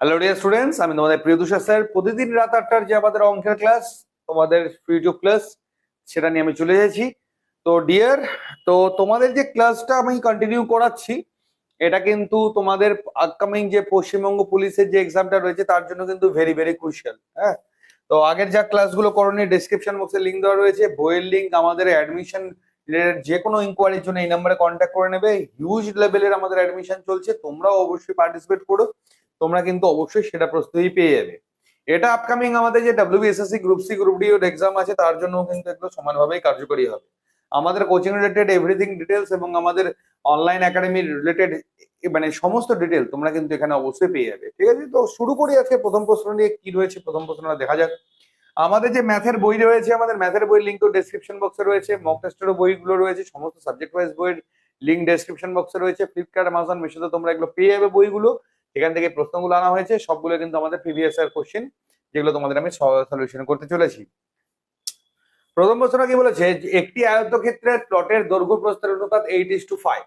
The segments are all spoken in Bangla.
হ্যালো ডিয়ার স্টুডেন্টস আমি তোমাদের প্রিয় তুষার স্যার। প্রতিদিন রাত আটটার যে আমাদের অঙ্কের ক্লাস তোমাদের ইউটিউব ক্লাস সেটা নিয়ে আমি চলে যাচ্ছি। তো ডিয়ার তো তোমাদের যে ক্লাসটা আমি কন্টিনিউ করাচ্ছি, এটা কিন্তু তোমাদের আপকামিং যে পশ্চিমবঙ্গ পুলিশের যে এক্সামটা রয়েছে, তার জন্য কিন্তু ভেরি ভেরি ক্রুশিয়াল হ্যাঁ? তো আগের যা ক্লাসগুলো করনি ডিসক্রিপশন বক্সে লিঙ্ক দেওয়া রয়েছে। বইয়ের লিঙ্ক আমাদের অ্যাডমিশন রিলেটেড যে কোনো ইনকোয়ারির জন্য এই নাম্বারে কন্ট্যাক্ট করে নেবে। হিউজ লেভেলের আমাদের অ্যাডমিশন চলছে, তোমরাও অবশ্যই পার্টিসিপেট করো। তোমরা কিন্তু অবশ্যই সেটা প্রস্তুতি পেয়ে যাবে। এটা আপকামিং আমাদের যে WBSSC group C group D exam আছে, তার জন্য কিন্তু একদম সমানভাবেই কার্যকরী হবে। আমাদের কোচিং রিলেটেড এভরিথিং ডিটেলস এবং আমাদের অনলাইন একাডেমি রিলেটেড মানে সমস্ত ডিটেল তোমরা কিন্তু এখানে অবশ্যই পেয়ে যাবে। ঠিক আছে? তো শুরু করি আজকে প্রথম প্রশ্ন নিয়ে, কি রয়েছে প্রথম প্রশ্নটা দেখা যাক। আমাদের যে ম্যাথের বই রয়েছে, আমাদের ম্যাথের বই লিঙ্ক ডেসক্রিপশন বক্সে রয়েছে মক টেস্টেরও বইগুলো রয়েছে, সমস্ত সাবজেক্ট ওয়াইজ বইয়ের লিঙ্ক ডেসক্রিপশন বক্সে রয়েছে ফ্লিপকার্ট অ্যামাজন মিশোতে তোমরা এগুলো পেয়ে যাবে বইগুলো। এখান থেকে প্রশ্নগুলো আনা হয়েছে, সবগুলো কিন্তু আমাদের প্রিভিয়াস ইয়ার কোশ্চেন যেগুলো তোমাদের আমি সলিউশন করতে চলেছি। প্রথম প্রশ্নটা কি বলেছে একটি আয়তক্ষেত্রের প্লটের দৈর্ঘ্য প্রস্থের অনুপাত এইট ইস টু ফাইভ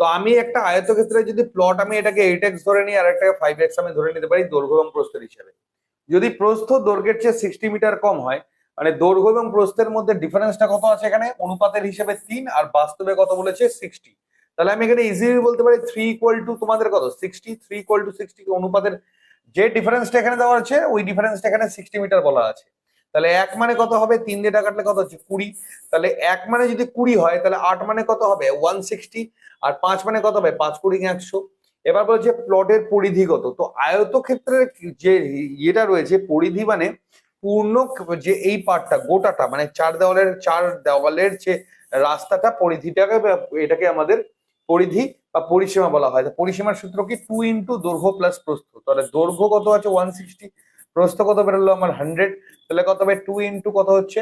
তো আমি একটা আয়তক্ষেত্রে যদি প্লট আমি এটাকে এইট এক্স ধরে নিই আর এটাকে ফাইভ এক্স আমি ধরে নিতে পারি দৈর্ঘ্য এবং প্রস্থের হিসাবে। যদি প্রস্থ দৈর্ঘ্যের চেয়ে সিক্সটি মিটার কম হয় মানে দৈর্ঘ্য এবং প্রস্থের মধ্যে ডিফারেন্সটা কত আছে এখানে? অনুপাতের হিসেবে তিন, আর বাস্তবে কত বলেছে সিক্সটি তাহলে আমি এখানে ইজিলি বলতে পারি থ্রি ইকুয়াল টু তোমাদের কত? Sixty three equal to sixty অনুপাতের যে ডিফারেন্সটা এখানে দেওয়া আছে, ওই ডিফারেন্সটা এখানে সিক্সটি মিটার বলা আছে। তাহলে এক মানে কত হবে? তিন দিয়ে কাটলে কত হচ্ছে? কুড়ি। তাহলে এক মানে যদি কুড়ি হয়, তাহলে আট মানে কত হবে? ওয়ান সিক্সটি আর পাঁচ মানে কত হবে? পাঁচ কুড়ি একশো। এবার বলছে প্লটের পরিধি কত? তো আয়তক্ষেত্রের যে ইয়েটা রয়েছে, পরিধি মানে পূর্ণ যে এই পার্টটা গোটাটা মানে চার দেওয়ালের চার দেওয়ালের যে রাস্তাটা, পরিধিটাকে এটাকে আমাদের পরিধি বা পরিসীমা বলা হয়। পরিসীমার সূত্র কি? টু ইন্টু দৈর্ঘ্য প্লাস প্রস্থ। তাহলে দৈর্ঘ্য কত আছে? ওয়ান সিক্সটি প্রস্থ কত বেরোলো? আমার হান্ড্রেড তাহলে কত হবে? টু ইন্টু কত হচ্ছে?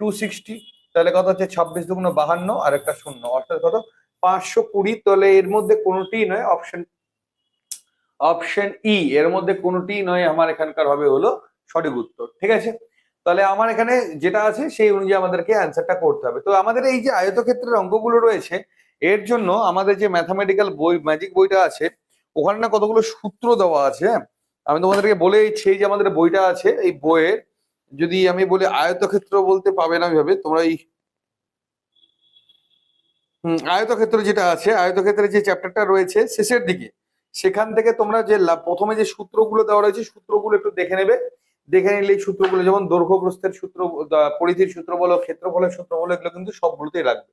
টু সিক্সটি তাহলে কত হচ্ছে? ছাব্বিশ দুগুণ বাহান্ন আর একটা শূন্য। অর্থাৎ কত? পাঁচশো কুড়ি। তাহলে এর মধ্যে কোনোটি নয় অপশন অপশন ই এর মধ্যে কোনোটি নয় আমার এখানকার হবে হলো সঠিক উত্তর। ঠিক আছে? তাহলে আমার এখানে যেটা আছে, সেই অনুযায়ী আমাদেরকে অ্যান্সারটা করতে হবে। তো আমাদের এই যে আয়তক্ষেত্রের অঙ্কগুলো রয়েছে এর জন্য আমাদের যে ম্যাথামেটিক্যাল বই ম্যাজিক বইটা আছে, ওখানে না কতগুলো সূত্র দেওয়া আছে হ্যাঁ? আমি তোমাদেরকে বলে সেই যে আমাদের বইটা আছে, এই বইয়ের, যদি আমি বলি আয়তক্ষেত্র বলতে পাবে না ভাবে তোমরা এই আয়তক্ষেত্র যেটা আছে, আয়তক্ষেত্রের যে চ্যাপ্টারটা রয়েছে, শেষের দিকে, সেখান থেকে তোমরা যে প্রথমে যে সূত্রগুলো দেওয়া রয়েছে, সূত্রগুলো একটু দেখে নেবে। দেখে নিলে এই সূত্রগুলো, যেমন দৈর্ঘ্য প্রস্থের সূত্র, পরিধির সূত্র বলো, ক্ষেত্রফলের সূত্র বলো, এগুলো কিন্তু সবগুলোতেই লাগবে।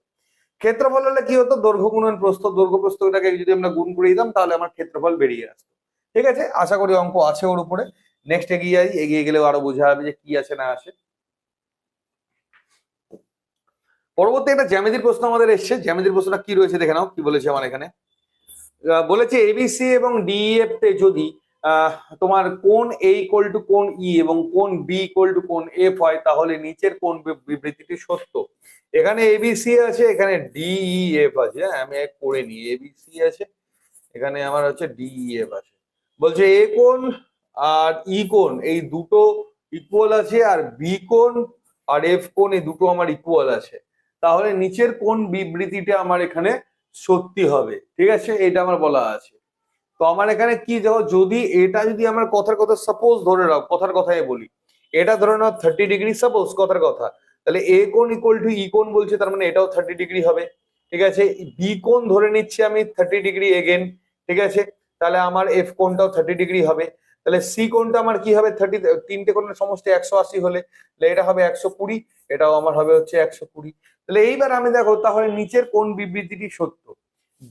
ক্ষেত্রফল হলে কি হতো? দৈর্ঘ্য গুণন প্রস্থ, দৈর্ঘ্য প্রস্থটাকে যদি আমরা গুণ করে দিতাম, তাহলে আমার ক্ষেত্রফল বেরিয়ে আসতো। ঠিক আছে? আশা করি অঙ্ক আছে ওর উপরে। নেক্সট এগিয়ে যাই, এগিয়ে গেলেও আরও বোঝা যাবে যে কি আছে না আছে। পরবর্তী একটা জ্যামিতির প্রশ্ন আমাদের এসছে। জ্যামিতির প্রশ্নটা কি রয়েছে দেখে নাও, কি বলেছে আমার এখানে। বলেছে এবিসি এবং ডিএফ তে যদি তোমার কোন এ ইকুয়াল টু কোন ই এবং কোন বি ইকুয়াল টু কোন এফ হয়, তাহলে নিচের কোন বিবৃতিটি সত্য? এখানে এবিসি আছে, এখানে ডিই এফ আছে। হ্যাঁ আমি করে নিই। এবিসি আছে, এখানে আমার হচ্ছে ডিই এফ আছে। বলছে এ কোন আর ই কোন এই দুটো ইকুয়াল আছে আর বি কোন আর এফ কোন এই দুটো আমার ইকুয়াল আছে। তাহলে নিচের কোন বিবৃতিটা আমার এখানে সত্যি হবে? ঠিক আছে এটা আমার বলা আছে। তো আমার এখানে কি দেখো, যদি এটা যদি আমার কথার কথা সাপোজ ধরে রাখো কথার কথাই বলি, এটা ধরে নাও থার্টি ডিগ্রি সাপোজ কথার কথা, তাহলে এ কোন ইকুয়াল টু ই কোন বলছে, তার মানে এটাও থার্টি ডিগ্রি হবে, ঠিক আছে? বি কোন ধরে নিচ্ছি আমি থার্টি ডিগ্রি এগেন ঠিক আছে? তাহলে আমার এফ কোনটাও থার্টি ডিগ্রি হবে, তাহলে সি কোনটা আমার কি হবে? থার্টি তিনটে কোণের সমস্ত একশো আশি হলে, তাহলে এটা হবে একশো কুড়ি, এটাও আমার হবে হচ্ছে একশো কুড়ি, তাহলে এইবার আমি দেখো, তাহলে নিচের কোন বিবৃতিটি সত্য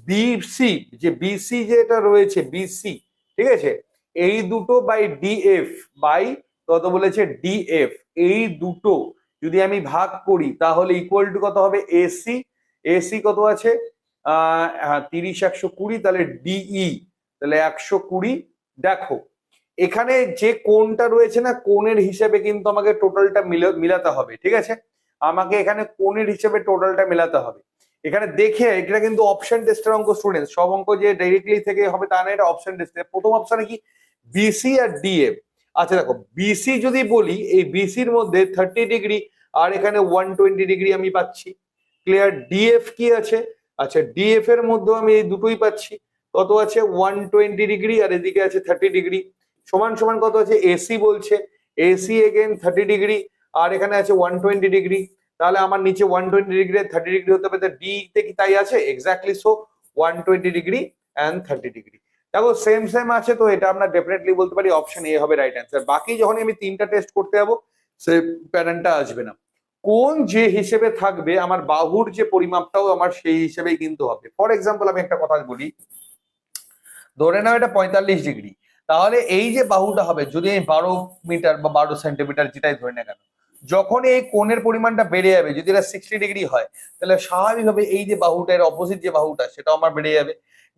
বিসি যে বিসি যেটা রয়েছে বিসি ঠিক আছে? এই দুটো বাই ডিএফ বাই কত বলেছে? ডিএফ এই দুটো যদি আমি ভাগ করি, তাহলে ইকুয়াল টু কত হবে? এসি এসি কত আছে? আহ তিরিশ, একশো কুড়ি, তাহলে ডিই তাহলে একশো কুড়ি। দেখো, এখানে যে কোনটা রয়েছে না, কোণের হিসেবে কিন্তু আমাকে টোটালটা মিলাতে হবে, ঠিক আছে? আমাকে এখানে কোণের হিসেবে টোটালটা মেলাতে হবে। এখানে দেখে এটা কিন্তু অপশন টেস্টের অঙ্ক স্টুডেন্ট সব অঙ্ক যে ডাইরেক্টলি থেকে হবে তা না, এটা অপশন টেস্টে প্রথম অপশনে কি? বিসি আর ডিএফ আচ্ছা দেখো বিসি যদি বলি, এই বিসির মধ্যে থার্টি ডিগ্রি আর এখানে ওয়ান টোয়েন্টি ডিগ্রি আমি পাচ্ছি। ক্লিয়ার ডিএফ কি আছে? আচ্ছা ডিএফ এর মধ্যেও আমি এই দুটোই পাচ্ছি। কত আছে? ওয়ান টোয়েন্টি ডিগ্রি আর এদিকে আছে থার্টি ডিগ্রি সমান সমান কত আছে? এসি বলছে। এসি এগেন থার্টি ডিগ্রি আর এখানে আছে ওয়ান টোয়েন্টি ডিগ্রি তাহলে আমার নিচে one twenty degree thirty degree হতে হবে ডি তে কি তাই আছে? Exactly so one twenty degree and thirty degree দেখো সেম সেম আছে, তো এটা আমরা ডেফিনেটলি বলতে পারি অপশন এ হবে রাইট অ্যান্সার বাকি যখন আমি তিনটা টেস্ট করতে যাব, সে প্যাটার্নটা আসবে না। কোন যে হিসেবে থাকবে, আমার বাহুর যে পরিমাপটাও আমার সেই হিসেবেই কিন্তু হবে। ফর এক্সাম্পল আমি একটা কথা বলি। ধরে নাও এটা পঁয়তাল্লিশ ডিগ্রি তাহলে এই যে বাহুটা হবে, যদি আমি বারো মিটার বা বারো সেন্টিমিটার যেটাই ধরে না কেন যখন এই কোণের পরিমাণটা বেড়ে যাবে, যদি এটা সিক্সটি ডিগ্রি হয়, তাহলে স্বাভাবিকভাবে এই যে বাহুটা, এর অপোজিট যে বাহুটা, সেটাও আমার বেড়ে যাবে।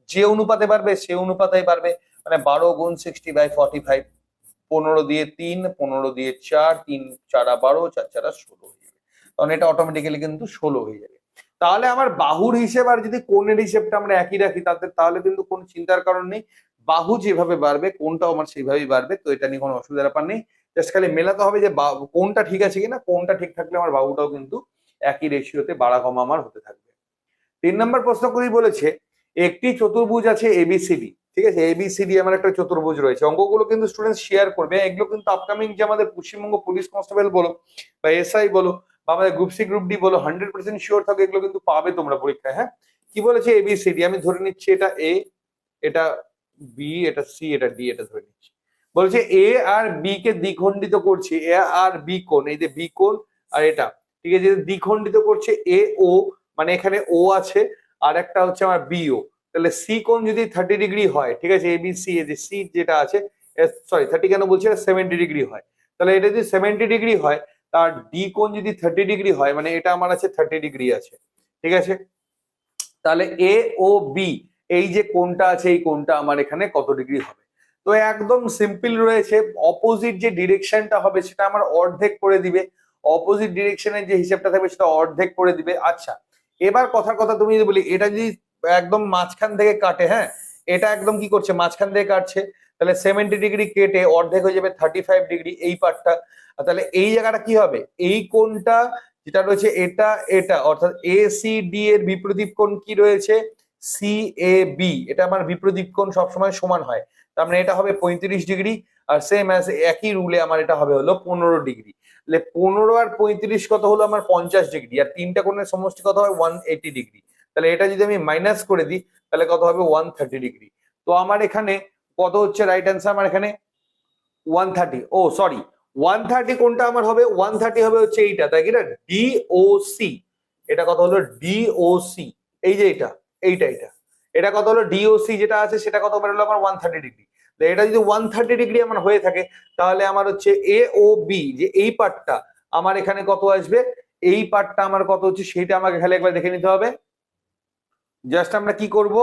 যে অনুপাতে পারবে সে অনুপাতেই পারবে মানে বারো গুণ সিক্সটি বাই ফর্টি ফাইভ পনেরো দিয়ে তিন, পনেরো দিয়ে চার, তিন, চারা বারো, চার, চারা ষোলো হয়ে যাবে। তখন এটা অটোমেটিক্যালি কিন্তু ষোলো হয়ে যাবে। তাহলে আমার বাহুর হিসেব আর যদি কোণের হিসেবটা আমরা একই রাখি, তাতে, তাহলে কিন্তু কোনো চিন্তার কারণ নেই। বাহু যেভাবে বাড়বে কোনটাও আমার সেইভাবেই বাড়বে, তো এটা নিয়ে কোনো অসুবিধার ব্যাপার নেই। জাস্ট খালি মেলাতে হবে যে কোনটা ঠিক আছে কিনা, কোনটা ঠিক থাকলে আমার বাবুটাও কিন্তু একই রেশিওতে বাড়া কমা আমার হতে থাকবে। তিন নম্বর প্রশ্ন করি বলেছে, একটি চতুর্ভুজ আছে এবিসিডি ঠিক আছে? এবিসিডি আমার একটা চতুর্ভুজ রয়েছে। অঙ্কগুলো কিন্তু স্টুডেন্ট শেয়ার করবে। এগুলো কিন্তু আপকামিং যে আমাদের পশ্চিমবঙ্গ পুলিশ কনস্টেবল বলো বা এসআই বলো বা আমাদের গ্রুপ সি গ্রুপ ডি বলো হান্ড্রেড পার্সেন্ট শিওর থাকে এগুলো কিন্তু পাবে তোমরা পরীক্ষায় হ্যাঁ? কি বলেছে এবিসিডি আমি ধরে নিচ্ছি এটা এ এটা বি এটা সি এটা ডি এটা ধরে নিচ্ছি। বলছে এ আর বি কে দ্বিখণ্ডিত করছে, এ আর বি কোণ, এই যে বি কোণ আর এটা, ঠিক আছে দ্বিখণ্ডিত করছে এ, ও মানে এখানে ও আছে আর একটা হচ্ছে আমার বিও তাহলে সি কোণ যদি থার্টি ডিগ্রি হয়, ঠিক আছে এ বি সি এই যে সি যেটা আছে সরি থার্টি কেন বলছি সেভেন্টি ডিগ্রি হয়, তাহলে এটা যদি সেভেন্টি ডিগ্রি হয়, তার ডি কোণ যদি থার্টি ডিগ্রি হয় মানে এটা আমার আছে থার্টি ডিগ্রি আছে, ঠিক আছে, তাহলে এ ও বি এই যে কোনটা আছে, এই কোনটা আমার এখানে কত ডিগ্রি হবে তো একদম সিম্পল রয়েছে অপোজিট যে ডিরেকশনটা হবে সেটা আমার অর্ধেক করে দিবে অপোজিট ডিরেকশনের যে হিসাবটা থাকবে সেটা অর্ধেক করে দিবে। আচ্ছা এবার কথার কথা তুমি যদি বলি, এটা যদি একদম মাঝখান থেকে কাটে হ্যাঁ? এটা একদম কি করছে? মাঝখান থেকে কাটছে। তাহলে সেভেন্টি ডিগ্রি কেটে অর্ধেক হয়ে যাবে থার্টি ফাইভ ডিগ্রি এই পার্টটা তাহলে এই জায়গাটা কি হবে? এই কোনটা যেটা রয়েছে, এটা এটা, অর্থাৎ এ সি ডি এর বিপরীত কোণ কি রয়েছে? সি এ বি এটা আমার বিপরীত কোণ সবসময় সমান হয়। তার মানে এটা হবে পঁয়ত্রিশ ডিগ্রি, আর সেম অ্যাজ একই রুলে আমার এটা হবে হলো পনেরো ডিগ্রি। তাহলে পনেরো আর পঁয়ত্রিশ কত হলো? আমার পঞ্চাশ ডিগ্রি, আর তিনটা কোণের সমষ্টি কত হয়? One eighty degree. তাহলে এটা যদি আমি মাইনাস করে দিই, তাহলে কত হবে? One thirty degree. তো আমার এখানে কত হচ্ছে? রাইট অ্যান্সার আমার এখানে one thirty oh sorry one thirty কোনটা আমার হবে ওয়ান থার্টি হবে হচ্ছে এইটা, তাই কি না? ডিওসি এটা কত হলো? ডিওসি এই যে এটা, এইটা এটা এটা কত হলো? ডিওসি যেটা আছে, সেটা কত বেরোলো আমার ওয়ান থার্টি ডিগ্রি এটা যদি ওয়ান থার্টি ডিগ্রি আমার হয়ে থাকে, তাহলে আমার হচ্ছে এ ও বি যে এই পার্টটা, আমার এখানে কত আসবে? এই পার্টটা আমার কত হচ্ছে? সেটা আমাকে খালি একবার দেখে নিতে হবে। জাস্ট আমরা কি করব?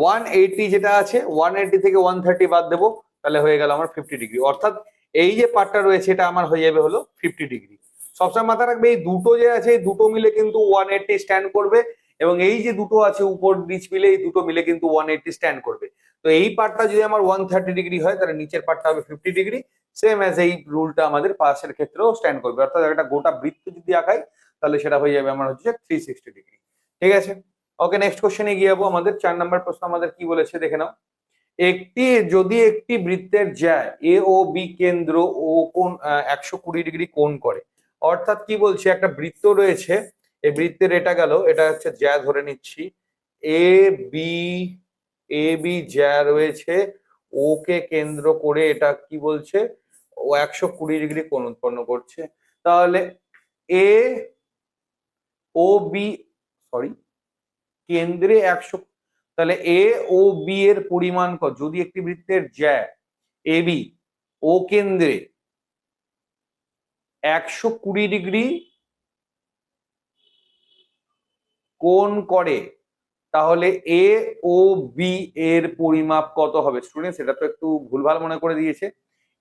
ওয়ান এইটি যেটা আছে ওয়ান এইটি থেকে ওয়ান থার্টি বাদ দেবো, তাহলে হয়ে গেল আমার ফিফটি ডিগ্রি অর্থাৎ এই যে পার্টটা রয়েছে, এটা আমার হয়ে যাবে হলো ফিফটি ডিগ্রি সবসময় মাথা রাখবে, এই দুটো যে আছে, এই দুটো মিলে কিন্তু ওয়ান এইটটি স্ট্যান্ড করবে। এবং এই যে দুটো আছে উপর নিচ মিলে, এই দুটো মিলে কিন্তু ওয়ান এইটটি স্ট্যান্ড করবে। তো এই পার্টটা যদি আমার ওয়ান থার্টি ডিগ্রি হয়, তাহলে নিচের পার্টটা হবে ফিফটি ডিগ্রি সেম অ্যাজ এই রুলটা আমাদের পাশের ক্ষেত্রেও স্ট্যান্ড করবে। অর্থাৎ একটা গোটা বৃত্ত যদি আঁকাই, তাহলে সেটা হয়ে যাবে আমার হচ্ছে থ্রি সিক্সটি ডিগ্রি ঠিক আছে? ওকে নেক্সট কোশ্চেনে গিয়ে যাব। আমাদের চার নম্বর প্রশ্ন আমাদের কি বলেছে দেখে নাও। একটি, যদি একটি বৃত্তের যায় এ ও বি কেন্দ্র ও কোন একশো কুড়ি ডিগ্রি কোণ করে। অর্থাৎ কি বলছে? একটা বৃত্ত রয়েছে এই বৃত্তের এটা গেল, এটা হচ্ছে জ্যা ধরে নিচ্ছি। এ বি এ বি জ্যা রয়েছে ওকে কেন্দ্র করে এটা কি বলছে? ও একশো কুড়ি ডিগ্রি কোণ উৎপন্ন করছে। তাহলে এ ও বি সরি কেন্দ্রে একশো, তাহলে এ ও বি এর পরিমাণ কত যদি একটি বৃত্তের জ্যা এ বি ও কেন্দ্রে একশো কুড়ি ডিগ্রি কোণ করে, তাহলে এ ও বি এর পরিমাপ কত হবে? স্টুডেন্ট সেটা তো একটু ভুলভাল মনে করে দিয়েছে।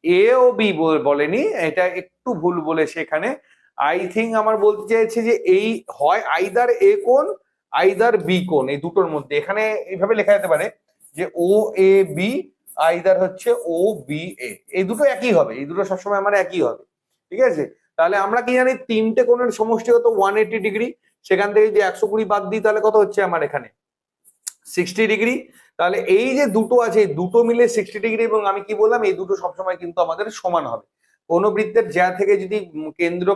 এ ও বি বলেনি, এটা একটু ভুল বলেছে এখানে। আই থিঙ্ক আমার বলতে চাইছে যে এই হয় আইদার এ কোন আইদার বি কোন এই দুটোর মধ্যে। এখানে এইভাবে লেখা যেতে পারে যে ও এ বি আইদার হচ্ছে ও বি এ এই দুটো একই হবে, এই দুটো সবসময় আমার একই হবে। ঠিক আছে? তাহলে আমরা কি জানি, তিনটে কোণের সমষ্টি হতো ওয়ান এইটি ডিগ্রি সেখান থেকে যদি একশো কুড়ি বাদ দিই, তাহলে কত হচ্ছে আমার এখানে? সিক্সটি ডিগ্রি তাহলে এই যে দুটো আছে, এই দুটো মিলে সিক্সটি ডিগ্রি এবং আমি কি বললাম, এই দুটো সবসময় কিন্তু আমাদের সমান হবে। কোনো বৃত্তের জ্যা থেকে যদি কেন্দ্র,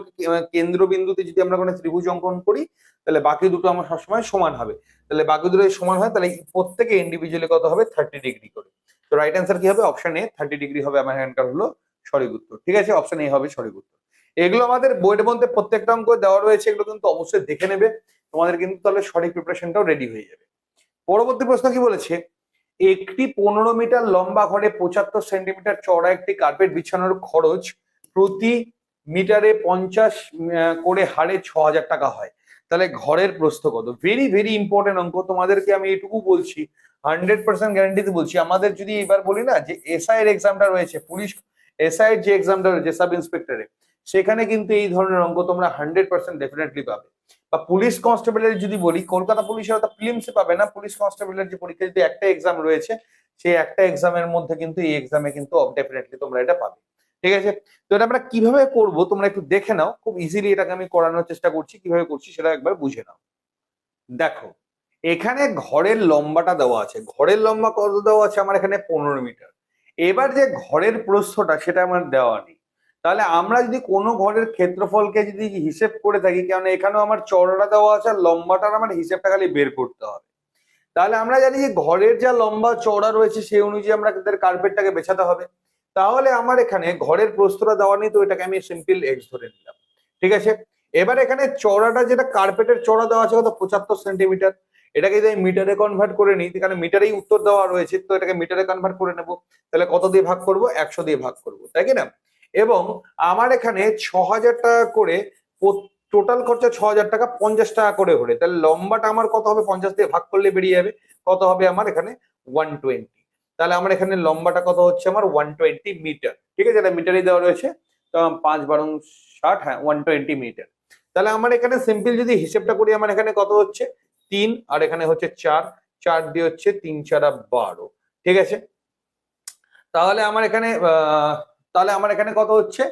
কেন্দ্রবিন্দুতে যদি আমরা কোনো ত্রিভুজ অঙ্কন করি, তাহলে বাকি দুটো আমার সবসময় সমান হবে। তাহলে বাকি দুটো সমান হয়, তাহলে প্রত্যেকে ইন্ডিভিজুয়ালি কত হবে? থার্টি ডিগ্রি করে। তো রাইট অ্যান্সার কি হবে? অপশন এ থার্টি ডিগ্রি হবে, আমার এখানকার হলো সঠিক উত্তর। ঠিক আছে? অপশন এ হবে সঠিক উত্তর। এগুলো আমাদের বইয়ের মধ্যে প্রত্যেকটা অঙ্ক দেওয়া রয়েছে, এগুলো কিন্তু অবশ্যই দেখে নেবে। তোমাদের কিন্তু তাহলে সঠিক প্রিপারেশনটাও রেডি হয়ে যাবে। পরবর্তী প্রশ্ন কি বলেছে? একটি পনেরো মিটার লম্বা ঘরে পঁচাত্তর সেন্টিমিটার চওড়া একটি কার্পেট বিছানোর খরচ প্রতি মিটারে পঞ্চাশ করে হারে ছ হাজার টাকা হয়। তাহলে ঘরের প্রস্থ কত? ভেরি ভেরি ইম্পর্টেন্ট অঙ্ক। তোমাদেরকে আমি এটুকু বলছি হান্ড্রেড পার্সেন্ট গ্যারান্টিতে বলছি। আমাদের যদি এবার বলি না যে এসআই এর এক্সামটা রয়েছে, পুলিশ এসআই এর যে এক্সামটা রয়েছে সাব ইন্সপেক্টরে সেখানে কিন্তু এই ধরনের অঙ্ক তোমরা হান্ড্রেড পার্সেন্ট ডেফিনেটলি পাবে। বা পুলিশ কনস্টেবলের যদি বলি, কলকাতা পুলিশের হয়তো প্রিলিমসে পাবে না। পুলিশ কনস্টেবলের যে পরীক্ষা যদি একটা এক্সাম রয়েছে, সেই একটা এক্সামের মধ্যে কিন্তু এই এক্সামে কিন্তু ডেফিনেটলি তোমরা এটা পাবে। ঠিক আছে? তো এটা আমরা কীভাবে করব, তোমরা একটু দেখে নাও। খুব ইজিলি এটাকে আমি করানোর চেষ্টা করছি। কীভাবে করছি সেটা একবার বুঝে নাও। দেখো, এখানে ঘরের লম্বাটা দেওয়া আছে। ঘরের লম্বা কত দেওয়া আছে? আমার এখানে পনেরো মিটার। এবার যে ঘরের প্রস্থটা, সেটা আমার দেওয়া নেই। তাহলে আমরা যদি কোনো ঘরের ক্ষেত্রফলকে যদি হিসেব করে থাকি কারণ এখানেও আমার চওড়াটা দেওয়া আছে আর লম্বাটার আমার হিসেবটা খালি বের করতে হবে। তাহলে আমরা জানি যে ঘরের যা লম্বা চওড়া রয়েছে, সেই অনুযায়ী আমরা তাদের কার্পেটটাকে বেছাতে হবে। তাহলে আমার এখানে ঘরের প্রস্তরা দেওয়া নেই, তো এটাকে আমি সিম্পল এক্স ধরে নিলাম। ঠিক আছে? এবার এখানে চওড়াটা যেটা কার্পেটের চওড়া দেওয়া আছে কত পঁচাত্তর সেন্টিমিটার এটাকে যদি আমি মিটারে কনভার্ট করে নিই এখানে মিটারেই উত্তর দেওয়া রয়েছে, তো এটাকে মিটারে কনভার্ট করে নেব। তাহলে কত দিয়ে ভাগ করব? একশো দিয়ে ভাগ করব, তাই কি না? এবং আমার এখানে ছ হাজার টাকা করে টোটাল খরচা ছ হাজার টাকা পঞ্চাশ টাকা করে হলে। তাহলে লম্বাটা আমার কত হবে? পঞ্চাশ দিয়ে ভাগ করলে বেরিয়ে যাবে। কত হবে আমার এখানে ওয়ান টোয়েন্টি তাহলে আমার এখানে লম্বাটা কত হচ্ছে আমার ওয়ান টোয়েন্টি মিটার ঠিক আছে? এটা মিটারই দেওয়া রয়েছে। তো পাঁচ বারো ষাট হ্যাঁ ওয়ান টোয়েন্টি মিটার তাহলে আমার এখানে সিম্পল যদি হিসেবটা করি, আমার এখানে কত হচ্ছে? তিন, আর এখানে হচ্ছে চার। চার দিয়ে হচ্ছে তিন চারা বারো। ঠিক আছে? তাহলে আমার এখানে তাহলে আমার এখানে কত হচ্ছে?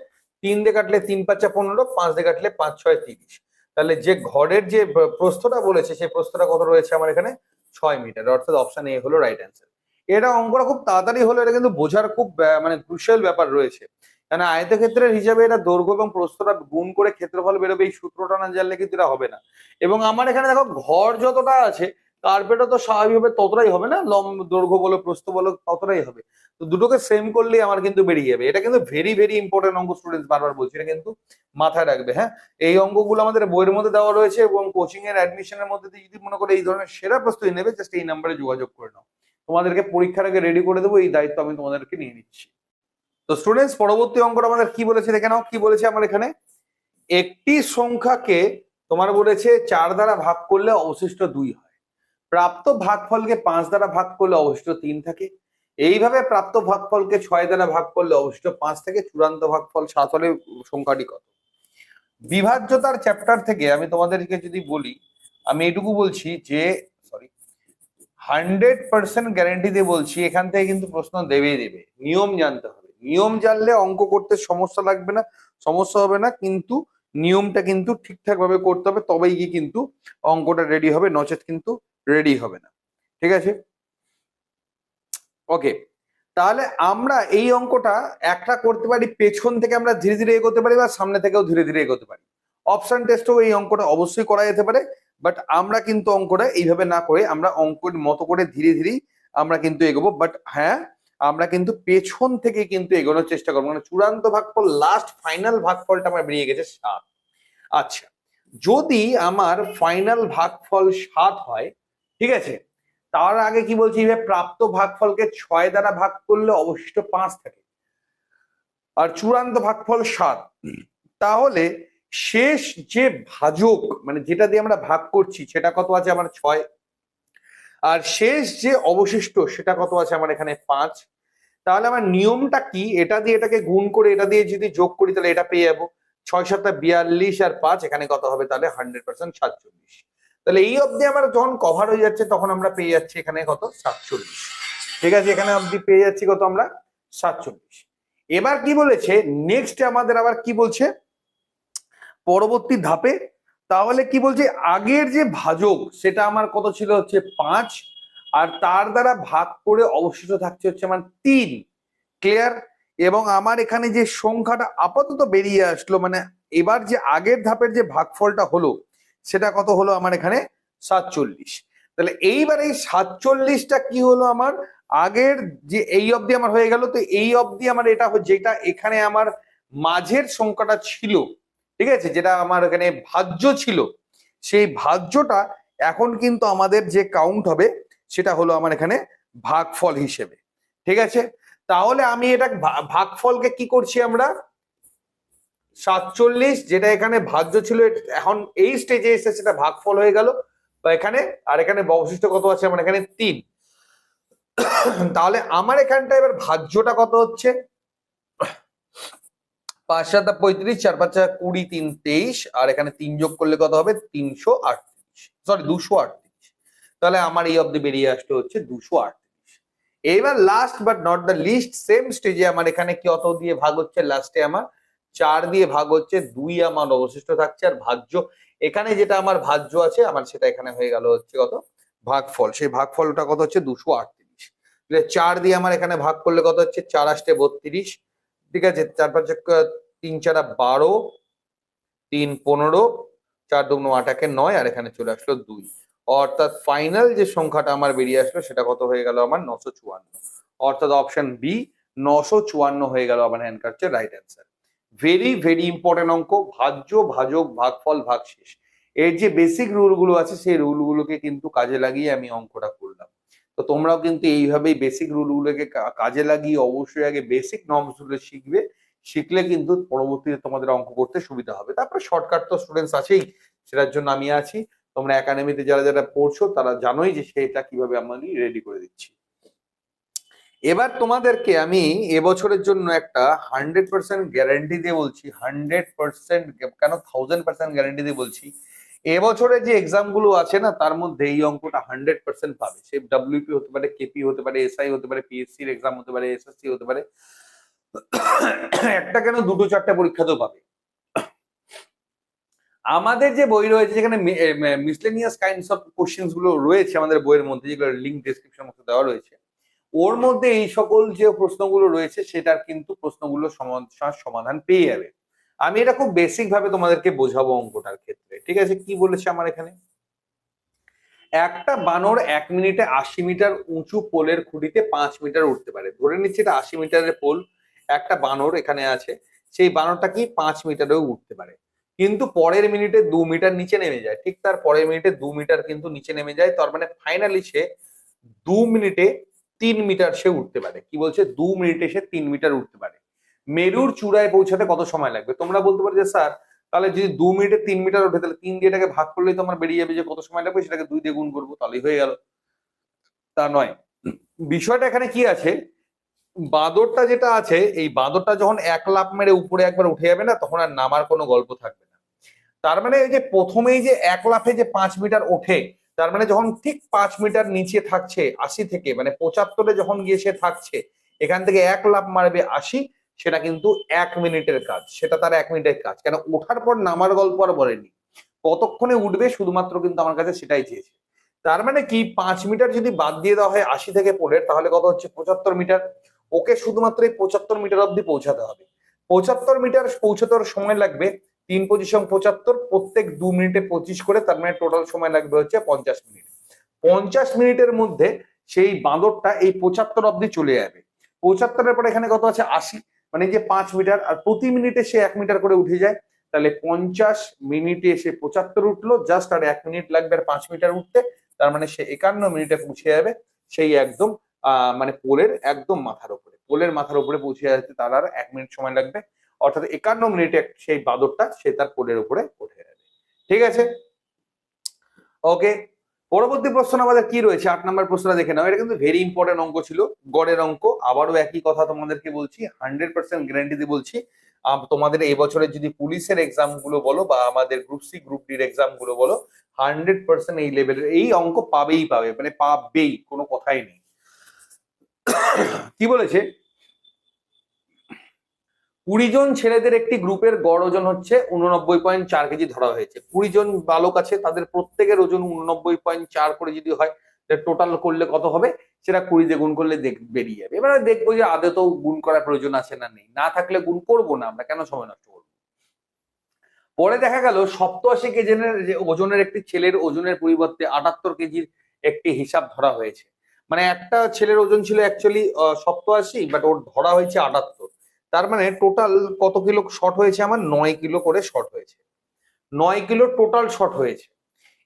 তিন দিয়ে কাটলে তিন পাঁচা পনেরো, পাঁচ দিয়ে কাটলে পাঁচ ছয় তিরিশ। তাহলে যে ঘরের যে প্রস্থটা বলেছে, সেই প্রস্থটা কত রয়েছে আমার এখানে? ছয় মিটার। অর্থাৎ অপশন এ হলো রাইট অ্যান্সার এটা অঙ্কটা খুব তাড়াতাড়ি হলো, এটা কিন্তু বোঝার খুব মানে ক্রুশিয়াল ব্যাপার রয়েছে। কেন আয়তক্ষেত্রের হিসাবে এটা দৈর্ঘ্য এবং প্রস্থটা গুণ করে ক্ষেত্রফল বেরোবে এই সূত্রটা না জানলে কিন্তু এটা হবে না। এবং আমার এখানে দেখো, ঘর যতটা আছে কার্পেটও তো স্বাভাবিকভাবে ততটাই হবে না, লম্ব দৈর্ঘ্য বলো, প্রস্থ বলো, ততটাই হবে। তো দুটোকে সেম করলেই আমার কিন্তু বেরিয়ে যাবে। এটা কিন্তু ভেরি ভেরি ইম্পর্টেন্ট অঙ্ক স্টুডেন্ট বারবার বলছি, এটা কিন্তু মাথায় রাখবে হ্যাঁ? এই অঙ্কগুলো আমাদের বইয়ের মধ্যে দেওয়া রয়েছে এবং কোচিং এর অ্যাডমিশনের মধ্যে যদি মনে করে এই ধরনের সেরা প্রস্তুতি নেবে জাস্ট এই নাম্বারে যোগাযোগ করে নাও। তোমাদেরকে পরীক্ষার আগে রেডি করে দেবো, এই দায়িত্ব আমি তোমাদেরকে নিয়ে নিচ্ছি। তো স্টুডেন্টস পরবর্তী অঙ্কটা আমাদের কি বলেছে দেখে নাও, কি বলেছে আমার এখানে? একটি সংখ্যাকে তোমার বলেছে চার দ্বারা ভাগ করলে অবশিষ্ট দুই হয়। প্রাপ্ত ভাগফলকে পাঁচ দ্বারা ভাগ করলে অবশিষ্ট তিন থাকে। এইভাবে প্রাপ্ত ভাগফলকে ছয় দ্বারা ভাগ করলে অবশিষ্ট পাঁচ থেকে। চূড়ান্ত ভাগফল সাত হলে সংখ্যাটি কত? বিভাজ্যতার চ্যাপ্টার থেকে আমি তোমাদেরকে যদি বলি, আমি এটুকু বলছি যে সরি হান্ড্রেড পার্সেন্ট গ্যারেন্টি দিয়ে বলছি, এখান থেকে কিন্তু প্রশ্ন দেবেই দেবে। নিয়ম জানতে হবে। নিয়ম জানলে অঙ্ক করতে সমস্যা লাগবে না, সমস্যা হবে না, কিন্তু নিয়মটা কিন্তু ঠিকঠাক ভাবে করতে হবে, তবেই গিয়ে কিন্তু অঙ্কটা রেডি হবে। নচেত কিন্তু রেডি হবে না। ঠিক আছে? ওকে তাহলে আমরা এই অঙ্কটা একটা করতে পারি, পেছন থেকে আমরা ধীরে ধীরে এগোতে পারি বা সামনে থেকেও ধীরে ধীরে এগোতে পারি। অপশন টেস্টেও এই অঙ্কটা অবশ্যই করা যেতে পারে বাট আমরা কিন্তু অঙ্কটা এইভাবে না করে আমরা অঙ্কের মতো করে ধীরে ধীরেই আমরা কিন্তু এগোবো। বাট হ্যাঁ আমরা কিন্তু পেছন থেকে কিন্তু এগোনোর চেষ্টা করব। মানে চূড়ান্ত ভাগফল লাস্ট ফাইনাল ভাগফলটা আমার বেরিয়ে গেছে সাত। আচ্ছা যদি আমার ফাইনাল ভাগফল সাত হয় ঠিক আছে? তার আগে কি বলছি যে প্রাপ্ত ভাগফলকে ছয় দ্বারা ভাগ করলে অবশিষ্ট পাঁচ থাকে। আর চূড়ান্ত ভাগফল সাত। তাহলে শেষ যে ভাজক মানে যেটা দিয়ে আমরা ভাগ করছি, সেটা কত আছে আমার ছয়? আর শেষ যে অবশিষ্ট, সেটা কত আছে আমার এখানে পাঁচ? তাহলে আমার নিয়মটা কি? এটা দিয়ে এটাকে গুণ করে, এটা দিয়ে যদি যোগ করি, তাহলে এটা পেয়ে যাব। ছয় সাতটা বিয়াল্লিশ আর পাঁচ, এখানে কত হবে? তাহলে হান্ড্রেড পার্সেন্ট সাতচল্লিশ। তাহলে এই অবধি আমার যখন কভার হয়ে যাচ্ছে, তখন আমরা পেয়ে যাচ্ছি এখানে কত? সাতচল্লিশ। ঠিক আছে, এখানে অবধি পেয়ে যাচ্ছি কত আমরা? সাতচল্লিশ। এবার কি বলেছে? নেক্সট আমাদের আবার কি বলছে? পরবর্তী ধাপে তাহলে কি বলছে? আগের যে ভাজক, সেটা আমার কত ছিল? হচ্ছে পাঁচ। আর তার দ্বারা ভাগ করে অবশিষ্ট থাকছে হচ্ছে আমার তিন। ক্লিয়ার এবং আমার এখানে যে সংখ্যাটা আপাতত বেরিয়ে আসলো মানে এবার যে আগের ধাপের যে ভাগফলটা হলো সেটা কত হলো আমার এখানে? সাতচল্লিশ। তাহলে এইবার এই সাতচল্লিশটা কি হলো আমার? আগের যে এই অবধি আমার হয়ে গেল, তো এই অবধি আমার এটা যেটা এখানে আমার মাঝের সংখ্যাটা ছিল, ঠিক আছে? যেটা আমার এখানে ভাজ্য ছিল। সেই ভাজ্যটা এখন কিন্তু আমাদের যে কাউন্ট হবে, সেটা হলো আমার এখানে ভাগফল হিসেবে, ঠিক আছে? তাহলে আমি এটা ভাগফলকে কি করছি আমরা? সাতচল্লিশ, যেটা এখানে ভাজ্য ছিল, এখন এই স্টেজে এসে সেটা ভাগফল হয়ে গেল। তো এখানে, আর এখানে অবশিষ্ট কত আছে? আমার এখানে তিন। তাহলে আমার এখানটা এবার ভাজ্যটা কত হচ্ছে? পাঁচ সাত পঁয়ত্রিশ, চার পাঁচ কুড়ি, তিন তেইশ, আর এখানে তিন যোগ করলে কত হবে? তিনশো আটত্রিশ। সরি দুশো আটত্রিশ। তাহলে আমার এই অব্দি বেরিয়ে আসতে হচ্ছে দুশো আটত্রিশ। এইবার last but not the least same স্টেজে আমার এখানে কি অত দিয়ে ভাগ হচ্ছে? লাস্টে আমার চার দিয়ে ভাগ হচ্ছে দুই আমার অবশিষ্ট থাকছে আর ভাজ্য, এখানে যেটা আমার ভাজ্য আছে, আমার সেটা এখানে হয়ে গেল হচ্ছে কত? ভাগফল, সেই ভাগফলটা কত হচ্ছে? দুশো আটত্রিশ। চার দিয়ে আমার এখানে ভাগ করলে কত হচ্ছে? চার আসতে বত্রিশ। ঠিক আছে? চার পাঁচ তিন চারা বারো, তিন পনেরো, চার দুগুণ আটাকে নয়, আর এখানে চলে আসলো দুই। অর্থাৎ ফাইনাল যে সংখ্যাটা আমার বেরিয়ে আসলো, সেটা কত হয়ে গেল আমার? নশো চুয়ান্ন। অর্থাৎ অপশন বি নশো চুয়ান্ন হয়ে গেল আমার হ্যান্ড কার্ডের right answer very very important অঙ্ক, ভাজ্য, ভাজক, ভাগফল, ভাগশেষ। এর যে বেসিক রুলগুলো আছে, সেই রুলগুলোকে কিন্তু কাজে লাগিয়ে আমি অঙ্কটা করলাম। তো তোমরাও কিন্তু এইভাবেই বেসিক রুলগুলোকে কাজে লাগিয়ে অবশ্যই আগে বেসিক নর্মসগুলো শিখবে। শিখলে কিন্তু পরবর্তীতে তোমাদের অঙ্ক করতে সুবিধা হবে। তারপরে শর্টকাট তো স্টুডেন্টস আছেই, সেটার জন্য আমি আছি। তোমরা একাডেমিতে যারা যারা পড়ছো, তারা জানোই যে সেটা কীভাবে আমি রেডি করে দিচ্ছি। এবার তোমাদেরকে আমি এবছরের জন্য একটা হান্ড্রেড পার্সেন্ট গ্যারান্টি দিয়ে বলছি হান্ড্রেড পার্সেন্ট কেন থাউজেন্ড পার্সেন্ট গ্যারান্টি দিয়ে বলছি, এবছরে যে এক্সামগুলো আছে না, তার মধ্যে এই অঙ্কটা হান্ড্রেড পার্সেন্ট পাবে। সে ডাব্লিউপি হতে পারে কেপি হতে পারে এসআই হতে পারে পিএসসির এক্সাম হতে পারে এসএসসি হতে পারে। একটা কেন দুটো চারটে তো পাবে। আমাদের যে বই রয়েছে, যেখানে মিসলেনিয়াস কাইন্ডস অফ কোশ্চেন্সগুলো রয়েছে আমাদের বইয়ের মধ্যে, যেগুলো লিঙ্ক ডিসক্রিপশন মধ্যে দেওয়া রয়েছে ওর মধ্যে এই সকল যে প্রশ্নগুলো রয়েছে, সেটার কিন্তু প্রশ্নগুলো সমস্যার সমাধান পেয়ে যাবে। আমি এটা খুব বেসিক ভাবে তোমাদেরকে বোঝাবো অঙ্কটার ক্ষেত্রে। ঠিক আছে? কি বলেছে আমার এখানে? একটা বানর এক মিনিটে আশি মিটার উঁচু পোলের খুঁটিতে পাঁচ মিটার উঠতে পারে। ধরে নিচ্ছি এটা আশি মিটারের পোল, একটা বানর এখানে আছে। সেই বানরটা কি পাঁচ মিটারেও উঠতে পারে। কিন্তু পরের মিনিটে দু মিটার নিচে নেমে যায়। ঠিক তার পরের মিনিটে দু মিটার কিন্তু নিচে নেমে যায়। তার মানে ফাইনালি সে দু মিনিটে তিন মিটার সে উঠতে পারে। কি বলছে? দু মিনিটে সে তিন মিটার উঠতে পারে। মেরুর চূড়ায় পৌঁছাতে কত সময় লাগবে? তোমরা বলতে পারো যে, স্যার, তাহলে যদি দু মিনিটে তিন মিটার ওঠে, তাহলে তিন দিয়ে ভাগ করলেই তোমার বেরিয়ে যাবে যে, কত সময় লাগবে? সেটাকে দুই দিয়ে গুণ করব, তাহলেই হয়ে গেল। তা নয়। বিষয়টা এখানে কি আছে? বাঁদরটা যেটা আছে, এই বাঁদরটা যখন এক লাফ মেরে উপরে একবার উঠে যাবে না, তখন আর নামার কোনো গল্প থাকবে না। তার মানে এই যে প্রথমেই যে এক লাফে যে পাঁচ মিটার ওঠে তার মানে যখন ঠিক পাঁচ মিটার নিচে থাকছে, আশি থেকে মানে পঁচাত্তরে যখন গিয়ে সে থাকছে, এখান থেকে এক লাফ মারবে আশি, সেটা কিন্তু এক মিনিটের কাজ, সেটা তার এক মিনিটের কাজ। কেন? ওঠার পর নামার গল্প আর বলেনি। কতক্ষণে উঠবে শুধুমাত্র কিন্তু আমার কাছে সেটাই চেয়েছে। তার মানে কি? পাঁচ মিটার যদি বাদ দিয়ে দেওয়া হয় আশি থেকে পনেরো, তাহলে কত হচ্ছে? পঁচাত্তর মিটার। ওকে শুধুমাত্র এই পঁচাত্তর মিটার অব্দি পৌঁছাতে হবে। পঁচাত্তর মিটার পৌঁছাতে সময় লাগবে তিন পজিশন পঁচাত্তর, প্রত্যেক দু মিনিটে পঁচিশ করে, তার মানে টোটাল সময় লাগবে হচ্ছে পঞ্চাশ মিনিট। পঞ্চাশ মিনিটের মধ্যে সেই বাঁদরটা এই পঁচাত্তর অব্দি চলে যাবে। পঁচাত্তরের পরে এখানে কত আছে? আশি। মানে যে পাঁচ মিটার, আর প্রতি মিনিটে সে এক মিটার করে উঠে যায়। তাহলে পঞ্চাশ মিনিটে সে পঁচাত্তর উঠল জাস্ট আর এক মিনিট লাগবে আর পাঁচ মিটার উঠতে। তার মানে সে একান্ন মিনিটে পৌঁছে যাবে সেই একদম মানে পোলের একদম মাথার উপরে পোলের মাথার উপরে পৌঁছে যাচ্ছে তার আর এক মিনিট সময় লাগবে। অর্থাৎ একান্ন মিনিটে সেই বাদরটা সে তার কোলের উপরে উঠে যাবে ঠিক আছে? ওকে, পরবর্তী প্রশ্ন আমাদের কি রয়েছে? আট নম্বর প্রশ্নটা দেখে নাও। এটা কিন্তু ভেরি ইম্পর্টেন্ট অঙ্ক ছিল, গড়ের অঙ্ক। আবারও একই কথা তোমাদেরকে বলছি হান্ড্রেড পার্সেন্ট গ্যারান্টি দিয়ে বলছি। তোমাদের এই বছরের যদি পুলিশের এক্সামগুলো বলো বা আমাদের গ্রুপ সি গ্রুপ ডির এক্সামগুলো বলো হান্ড্রেড পার্সেন্ট এই লেভেলের এই অঙ্ক পাবেই পাবে মানে পাবেই, কোনো কথাই নেই। কি বলেছে? কুড়ি জন ছেলেদের একটি গ্রুপের গড় ওজন হচ্ছে উননব্বই পয়েন্ট চার কেজি ধরা হয়েছে। কুড়ি জন বালক আছে, তাদের প্রত্যেকের ওজন উননব্বই পয়েন্ট চার করে যদি হয় টোটাল করলে কত হবে? সেটা কুড়ি দিয়ে গুণ করলে বেরিয়ে যাবে। এবারে দেখব যে আদৌ তো গুণ করার প্রয়োজন আছে না নেই। না থাকলে গুণ করব না আমরা, কেন সময় নষ্ট করব? পরে দেখা গেল সপ্তআশি কেজির যে ওজনের একটি ছেলের ওজনের পরিবর্তে আটাত্তর কেজির একটি হিসাব ধরা হয়েছে। মানে একটা ছেলের ওজন ছিল অ্যাকচুয়ালি সপ্তআশি বাট ওর ধরা হয়েছে আটাত্তর। তার মানে টোটাল কত কিলো শর্ট হয়েছে আমার? নয় কিলো করে শর্ট হয়েছে। নয় কিলো টোটাল শর্ট হয়েছে।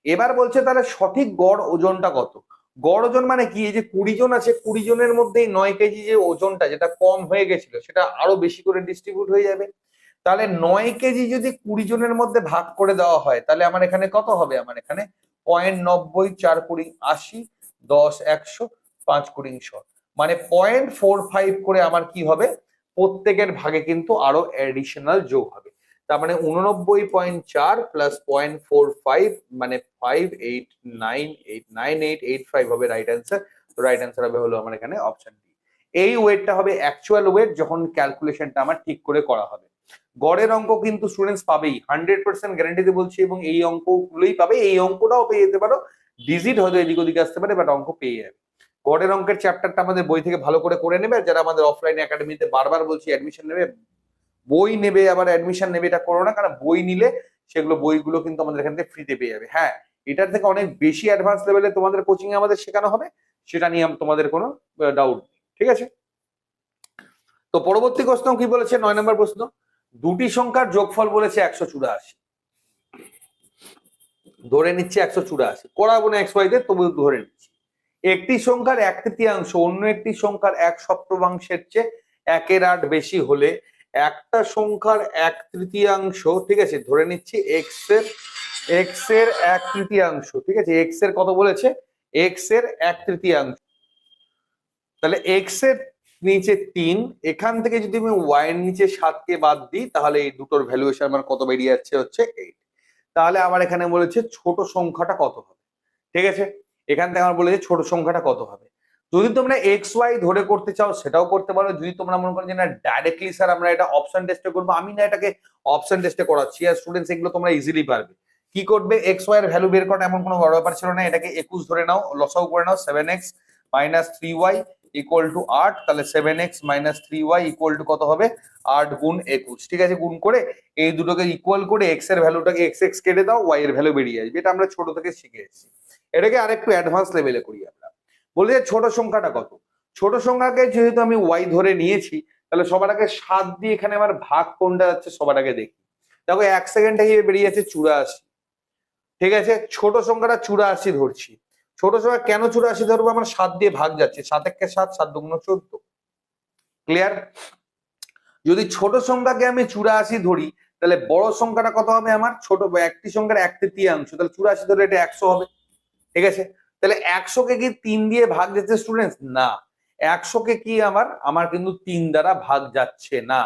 এবার বলছে তাহলে সঠিক গড় ওজনটা কত? গড় ওজন মানে কি? এই যে কুড়ি জন আছে, কুড়ি জনের মধ্যে নয় কেজি যে ওজনটা যেটা কম হয়ে গেছিল, সেটা আরও বেশি করে ডিস্ট্রিবিউট হয়ে যাবে। তাহলে নয় কেজি যদি কুড়ি জনের মধ্যে ভাগ করে দেওয়া হয়, তাহলে আমার এখানে কত হবে? আমার এখানে পয়েন্ট নব্বই চার কুড়ি আশি, দশ একশো, পাঁচ কুড়ি শ মানে পয়েন্ট ফোর ফাইভ করে আমার কি হবে? প্রত্যেকের ভাগে কিন্তু আরও এডিশনাল যোগ হবে। তার মানে উননব্বই পয়েন্ট চার প্লাস পয়েন্ট ফোর ফাইভ মানে five eight nine eight nine eight eight five হবে রাইট অ্যান্সার তো রাইট অ্যান্সার হবে হলো আমার এখানে অপশন ডি এই ওয়েটটা হবে অ্যাকচুয়াল ওয়েট যখন ক্যালকুলেশনটা আমার ঠিক করে করা হবে। গড়ের অঙ্ক কিন্তু স্টুডেন্টস পাবেই হান্ড্রেড পার্সেন্ট গ্যারান্টিতে বলছি এবং এই অঙ্কগুলোই পাবে, এই অঙ্কটাও পেয়ে যেতে পারো। ডিজিট হয়তো এদিক ওদিকে আসতে পারে বাট অঙ্ক পেয়ে যাবে। গড়ের অঙ্কের চ্যাপ্টারটা আমাদের বই থেকে ভালো করে করে নেবে। যারা আমাদের অফলাইন একাডেমিতে বারবার বলছি অ্যাডমিশন নেবে, বই নেবে, আবার অ্যাডমিশন নেবে, এটা করো না, কারণ বই নিলে সেগুলো, বইগুলো কিন্তু আমাদের এখান থেকে ফ্রিতে পেয়ে যাবে। হ্যাঁ এটার থেকে অনেক বেশি অ্যাডভান্স লেভেলে তোমাদের কোচিং আমাদের শেখানো হবে, সেটা নিয়ে তোমাদের কোনো ডাউট ঠিক আছে? তো পরবর্তী প্রশ্ন কি বলেছে? নয় নম্বর প্রশ্ন। দুটি সংখ্যার যোগফল বলেছে একশো চুরাশি। ধরে নিচ্ছে একশো চুরাশি। করাবো না দের তবু ধরে নিচ্ছি। একটি সংখ্যার এক তৃতীয়াংশ, অন্য একটি সংখ্যার এক সপ্তমাংশের চেয়ে একের আট বেশি হলে একটা সংখ্যার এক তৃতীয়াংশ, ঠিক আছে, ধরে নিচ্ছি এক্সের এক্সের এক তৃতীয়াংশ, ঠিক আছে এক্সের কত বলেছে? এক্সের এক তৃতীয়াংশ। তাহলে এক্সের নিচে তিন, এখান থেকে যদি আমি ওয়াই এর নিচে সাতকে বাদ দিই, তাহলে এই দুটোর ভ্যালুয়েশন আমার কত বেরিয়ে যাচ্ছে হচ্ছে এইট তাহলে আমার এখানে বলেছে ছোট সংখ্যাটা কত হবে? ঠিক আছে? এখান থেকে আমরা বলে যে ছোট সংখ্যাটা কত হবে। যদি তোমরা এক্স ওয়াই ধরে করতে চাও সেটাও করতে পারো। যদি তোমরা মনে করো যে না ডাইরেক্টলি স্যার আমরা এটা অপশন টেস্টে করব, আমি না এটাকে অপশন টেস্টে করাচ্ছি। আর স্টুডেন্টস এগুলো তোমরা ইজিলি পারবে। কি করবে? এক্স ওয়াই এর ভ্যালু বের করা এমন কোনো বড় ব্যাপার ছিল না। এটাকে একুশ ধরে নাও লসাও করে নাও seven x minus three y equal to আট, তাহলে seven x minus three y equal to কত হবে? আট গুণ একুশ। ঠিক আছে? গুণ করে এই দুটোকে ইকুয়াল করে এক্সের ভ্যালুটাকে এক্স এক্স কেটে দাও ওয়াই এর ভ্যালু বেরিয়ে আসবে। এটা আমরা ছোট থেকে শিখে এসেছি। এটাকে আরেকটু অ্যাডভান্স লেভেলে করি আমরা। বলি যে ছোট সংখ্যাটা কত? ছোট সংখ্যাকে যেহেতু আমি ওয়াই ধরে নিয়েছি, তাহলে সবার আগে সাত দিয়ে এখানে আমার ভাগ কোনটা যাচ্ছে সবার আগে দেখি। দেখো, এক সেকেন্ড থেকে বেরিয়ে যাচ্ছে চুরাশি। ঠিক আছে? ছোট সংখ্যাটা চুরাশি ধরছি। ছোট সংখ্যা কেন চুরাশি ধরবো? আমার সাত দিয়ে ভাগ যাচ্ছে। সাত একে সাত সাত দুগুণ চোদ্দ। ক্লিয়ার যদি ছোট সংখ্যাকে আমি চুরাশি ধরি, তাহলে বড় সংখ্যাটা কত হবে আমার? ছোট একটি সংখ্যার এক তৃতীয়াংশ। তাহলে চুরাশি ধরে এটা একশো হবে। ঠিক আছে? তাহলে একশোকে কি তিন দিয়ে ভাগ যাচ্ছে স্টুডেন্টস না। একশোকে কি আমার? আমার কিন্তু তিন দ্বারা ভাগ যাচ্ছে না।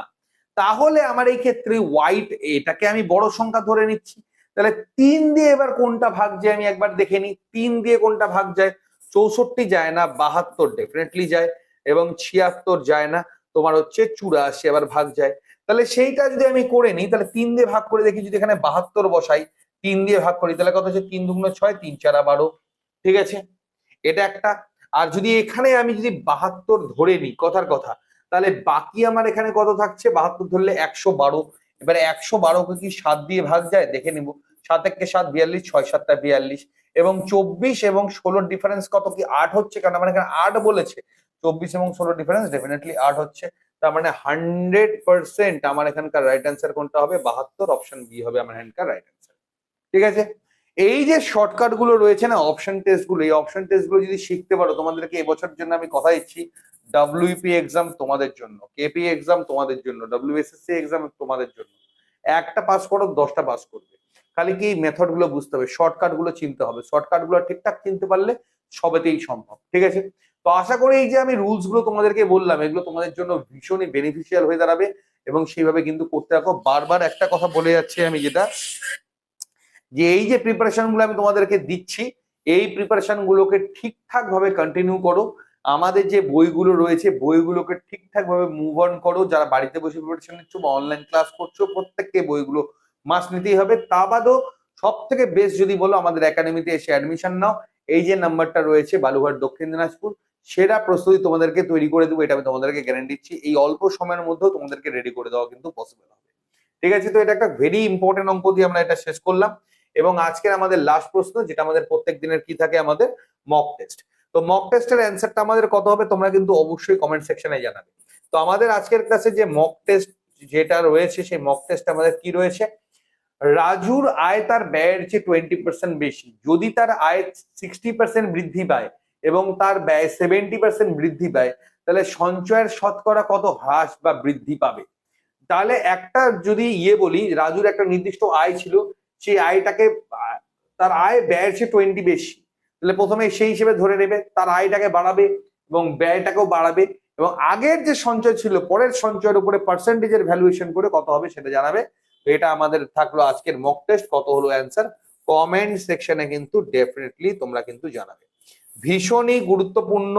তাহলে আমার এই ক্ষেত্রে হোয়াইট এটাকে আমি বড় সংখ্যা ধরে নিচ্ছি। তাহলে তিন দিয়ে এবার কোনটা ভাগ যায় আমি একবার দেখে নিই। তিন দিয়ে কোনটা ভাগ যায়? চৌষট্টি যায় না, বাহাত্তর ডেফিনেটলি যায় এবং ছিয়াত্তর যায় না, তোমার হচ্ছে চুরাশি আবার ভাগ যায়। তাহলে সেইটা যদি আমি করে নিই, তাহলে তিন দিয়ে ভাগ করে দেখি যদি এখানে বাহাত্তর বসাই, তিন দিয়ে ভাগ করি, তাহলে কত হচ্ছে? তিন দুগুণ ছয়, তিন চারা বারো ঠিক আছে? এটা একটা। আর যদি এখানে আমি যদি বাহাত্তর ধরে নিই, কথার কথা, তাহলে বাকি আমার এখানে কত থাকছে? বাহাত্তর ধরলে একশো বারো এবারে একশো বারোকে কি সাত দিয়ে ভাগ যায়? দেখে নিব। সাত একে সাত, বিয়াল্লিশ, ছয় সাতটা বিয়াল্লিশ। এবং চব্বিশ এবং ষোলোর ডিফারেন্স কত কি? আট হচ্ছে কারণ আমার এখানে আট বলেছে। চব্বিশ এবং ষোলোর ডিফারেন্স ডেফিনেটলি আট হচ্ছে। তার মানে হান্ড্রেড পার্সেন্ট আমার এখানকার রাইট অ্যান্সার কোনটা হবে? বাহাত্তর অপশন বি হবে আমার এখানকার রাইট অ্যান্সার ঠিক আছে? এই যে শর্টকাটগুলো রয়েছে না অপশন টেস্টগুলো, এই অপশন টেস্টগুলো যদি শিখতে পারো, তোমাদেরকে এবছর জন্য আমি কথা দিচ্ছি। ডাব্লিউপি এক্সাম তোমাদের জন্য কেপি এক্সাম তোমাদের জন্য ডাব্লিউএসএসসি এক্সাম তোমাদের জন্য। একটা পাস করো, দশটা পাস করবে। খালি কি মেথডগুলো বুঝতে হবে শর্টকাটগুলো চিনতে হবে। শর্টকাটগুলো ঠিকঠাক চিনতে পারলে সবেতেই সম্ভব, ঠিক আছে? তো আশা করি এই যে আমি রুলসগুলো তোমাদেরকে বললাম, এগুলো তোমাদের জন্য ভীষণই বেনিফিশিয়াল হয়ে দাঁড়াবে এবং সেইভাবে কিন্তু করতে থাকো। বারবার একটা কথা বলে যাচ্ছি আমি যেটা, যে এই যে প্রিপারেশনগুলো আমি তোমাদেরকে দিচ্ছি, এই প্রিপারেশন গুলোকে ঠিকঠাক ভাবে কন্টিনিউ করো। আমাদের যে বইগুলো রয়েছে, বইগুলোকে ঠিকঠাক ভাবে মুভ অন করো। যারা বাড়িতে বসে প্রিপারেশন নিচ্ছ বা অনলাইন ক্লাস করছ, প্রত্যেককে বইগুলো মাস নিতেই হবে। তা বাদও সব থেকে বেস্ট যদি বলো, আমাদের একাডেমিতে এসে অ্যাডমিশন নাও। এই যে নাম্বারটা রয়েছে বালুঘাট দক্ষিণ দিনাজপুর, সেরা প্রস্তুতি তোমাদেরকে তৈরি করে দেবো। এটা আমি তোমাদেরকে গ্যারান্টি দিচ্ছি। এই অল্প সময়ের মধ্যেও তোমাদেরকে রেডি করে দেওয়া কিন্তু পসিবল হবে। ঠিক আছে, তো এটা একটা ভেরি ইম্পর্টেন্ট অঙ্ক দিয়ে আমরা এটা শেষ করলাম। এবং আজকের আমাদের লাস্ট প্রশ্ন, যেটা আমাদের প্রত্যেক দিনের কি থাকে? আমাদের মক টেস্ট তো মক টেস্টের অ্যান্সারটা আমাদের কত হবে তোমরা কিন্তু অবশ্যই কমেন্ট সেকশনে জানাবে। তো আমাদের আজকের ক্লাসে যে মক টেস্ট যেটা রয়েছে, সেই মক টেস্ট আমাদের কি রয়েছে? রাজুর আয় তার ব্যয়ের চেয়ে টোয়েন্টি পার্সেন্ট বেশি। যদি তার আয় সিক্সটি পার্সেন্ট বৃদ্ধি পায় এবং তার ব্যয় সেভেন্টি পার্সেন্ট বৃদ্ধি পায়, তাহলে সঞ্চয়ের শতকরা কত হ্রাস বা বৃদ্ধি পাবে? তাহলে একটা যদি ইয়ে বলি, রাজুর একটা নির্দিষ্ট আয় ছিল, সেই আয়টাকে তার আয় ব্যয়ের চেয়ে টোয়েন্টি বেশি। তাহলে প্রথমে সেই হিসেবে ধরে নেবে, তার আয়টাকে বাড়াবে এবং ব্যয়টাকেও বাড়াবে এবং আগের যে সঞ্চয় ছিল, পরের সঞ্চয়ের উপরে পার্সেন্টেজের ভ্যালুয়েশন করে কত হবে সেটা জানাবে। এটা আমাদের থাকল আজকের মক টেস্ট কত হলো অ্যান্সার কমেন্ট সেকশনে কিন্তু ডেফিনেটলি তোমরা কিন্তু জানাবে। ভীষণই গুরুত্বপূর্ণ,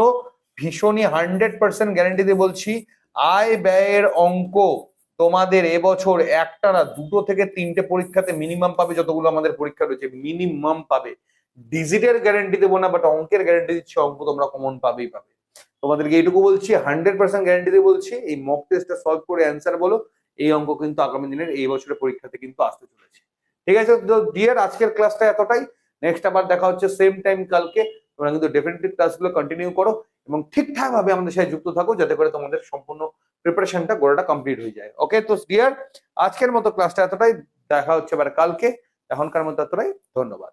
ভীষণই হান্ড্রেড পার্সেন্ট গ্যারান্টি দিয়ে বলছি, আয় ব্যয়ের অঙ্ক তোমাদের এবছর একটা না দুটো থেকে তিনটে পরীক্ষাতে মিনিমাম পাবে, যতগুলো আমাদের পরীক্ষা রয়েছে মিনিমাম পাবে। ডিজিটের গ্যারান্টি দেবো না বাট অঙ্কের গ্যারান্টি দিচ্ছি, অঙ্ক তোমরা কমন পাবেই পাবে। তোমাদেরকে এইটুকু বলছি হান্ড্রেড পার্সেন্ট গ্যারান্টি দিয়ে বলছি, এই মক টেস্টটা সলভ করে অ্যান্সার বলো, এই অঙ্ক কিন্তু আগামী দিনের, এই বছরের পরীক্ষাতে কিন্তু আসতে চলেছে। ঠিক আছে, তো ডিয়ার আজকের ক্লাসটা এতটাই। নেক্সট আবার দেখা হচ্ছে সেম টাইম কালকে। তোমরা কিন্তু ডেফিনেটলি ক্লাসগুলো কন্টিনিউ করো এবং ঠিকঠাক ভাবে আমাদের সাথে যুক্ত থাকো, যাতে করে তোমাদের সম্পূর্ণ প্রিপারেশনটা গোড়াটা কমপ্লিট হয়ে যায়। ওকে তো ডিয়ার আজকের মতো ক্লাসটা এতটাই। দেখা হচ্ছে এবার কালকে। এখনকার মতো এতটাই। ধন্যবাদ।